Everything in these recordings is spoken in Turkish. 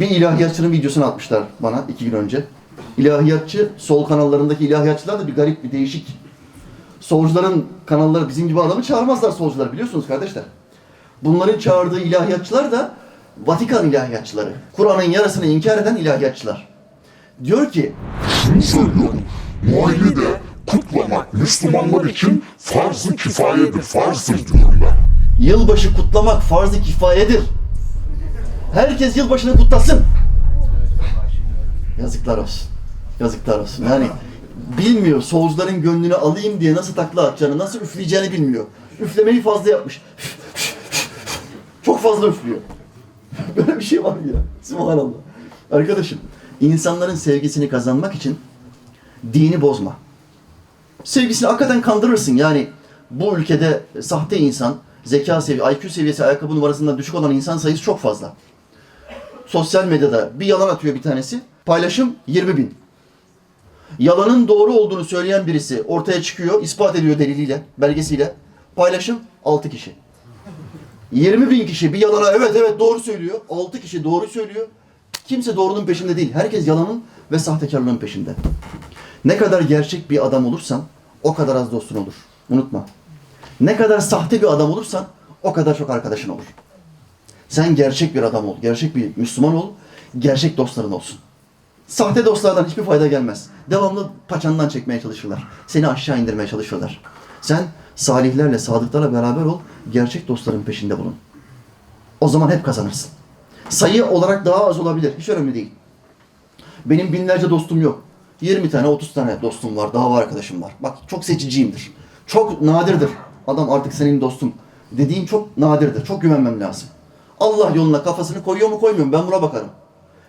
Bir ilahiyatçının videosunu atmışlar bana iki gün önce. İlahiyatçı, sol kanallarındaki ilahiyatçılar da bir garip, bir değişik. Solcuların kanalları bizim gibi adamı çağırmazlar solcular biliyorsunuz kardeşler. Bunların çağırdığı ilahiyatçılar da Vatikan ilahiyatçıları. Kur'an'ın yarısını inkar eden ilahiyatçılar. Diyor ki söylüyorum. Muayyide kutlamak Müslümanlar için farz-ı kifayedir, farzdır diyorum ben. Yılbaşı kutlamak farz-ı kifayedir. Herkes yılbaşını kutlasın. Yazıklar olsun. Yazıklar olsun. Yani bilmiyor solcuların gönlünü alayım diye nasıl takla atacağını, nasıl üfleyeceğini bilmiyor. Üflemeyi fazla yapmış. Çok fazla üflüyor. Böyle bir şey var mı ya? Subhanallah. Arkadaşım, insanların sevgisini kazanmak için dini bozma. Sevgisini hakikaten kandırırsın. Yani bu ülkede sahte insan, zeka seviyesi, IQ seviyesi ayakkabı numarasından düşük olan insan sayısı çok fazla. Sosyal medyada bir yalan atıyor bir tanesi. Paylaşım 20 bin. Yalanın doğru olduğunu söyleyen birisi ortaya çıkıyor, ispat ediyor deliliyle, belgesiyle. Paylaşım 6 kişi. 20 bin kişi bir yalana evet evet doğru söylüyor. 6 kişi doğru söylüyor. Kimse doğrunun peşinde değil. Herkes yalanın ve sahtekarlığın peşinde. Ne kadar gerçek bir adam olursan o kadar az dostun olur. Unutma. Ne kadar sahte bir adam olursan o kadar çok arkadaşın olur. Sen gerçek bir adam ol, gerçek bir Müslüman ol, gerçek dostların olsun. Sahte dostlardan hiçbir fayda gelmez. Devamlı paçandan çekmeye çalışırlar. Seni aşağı indirmeye çalışırlar. Sen salihlerle, sadıklarla beraber ol, gerçek dostların peşinde bulun. O zaman hep kazanırsın. Sayı olarak daha az olabilir, hiç önemli değil. Benim binlerce dostum yok. 20 tane, 30 tane dostum var, dava arkadaşım var. Bak çok seçiciyimdir. Çok nadirdir. Adam artık senin dostum dediğin çok nadirdir. Çok güvenmem lazım. Allah yoluna kafasını koyuyor mu koymuyor mu ben buna bakarım.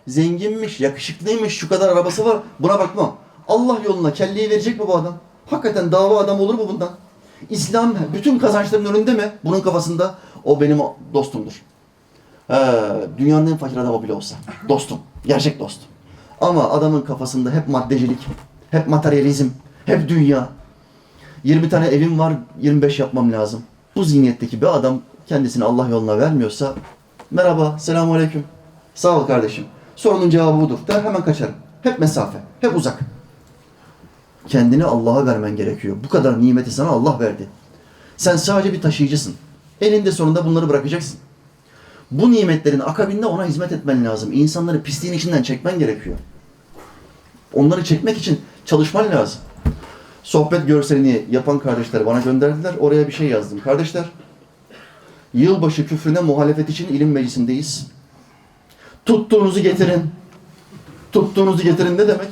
Zenginmiş, yakışıklıymış, şu kadar arabası var buna bakmam. Allah yoluna kelleyi verecek mi bu adam? Hakikaten dava adam olur mu bundan? İslam bütün kazançların önünde mi? Bunun kafasında o benim dostumdur. Ee, dünyanın en fakir adamı bile olsa. Dostum. Gerçek dost. Ama adamın kafasında hep maddecilik, hep materyalizm, hep dünya. 20 tane evim var, 25 yapmam lazım. Bu zihniyetteki bir adam kendisini Allah yoluna vermiyorsa merhaba, selamun aleyküm. Sağ ol kardeşim. Sorunun cevabı budur. Der hemen kaçarım. Hep mesafe, hep uzak. Kendini Allah'a vermen gerekiyor. Bu kadar nimeti sana Allah verdi. Sen sadece bir taşıyıcısın. Elinde sonunda bunları bırakacaksın. Bu nimetlerin akabinde ona hizmet etmen lazım. İnsanları pisliğin içinden çekmen gerekiyor. Onları çekmek için çalışman lazım. Sohbet görselini yapan kardeşler bana gönderdiler. Oraya bir şey yazdım. Kardeşler, yılbaşı küfrüne muhalefet için ilim meclisindeyiz. Tuttuğunuzu getirin. Tuttuğunuzu getirin ne demek?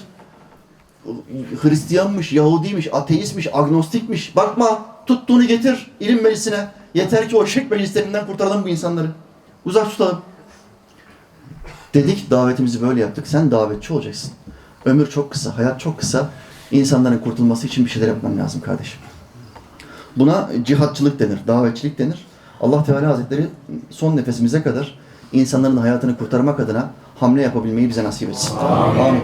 Hristiyanmış, Yahudiymiş, ateistmiş, agnostikmiş. Bakma, tuttuğunu getir ilim meclisine. Yeter ki o şirk meclislerinden kurtaralım bu insanları. Uzak tutalım. Dedik davetimizi böyle yaptık. Sen davetçi olacaksın. Ömür çok kısa, hayat çok kısa. İnsanların kurtulması için bir şeyler yapman lazım kardeşim. Buna cihatçılık denir, davetçilik denir. Allah Teala Hazretleri son nefesimize kadar insanların hayatını kurtarmak adına hamle yapabilmeyi bize nasip etsin. Amin.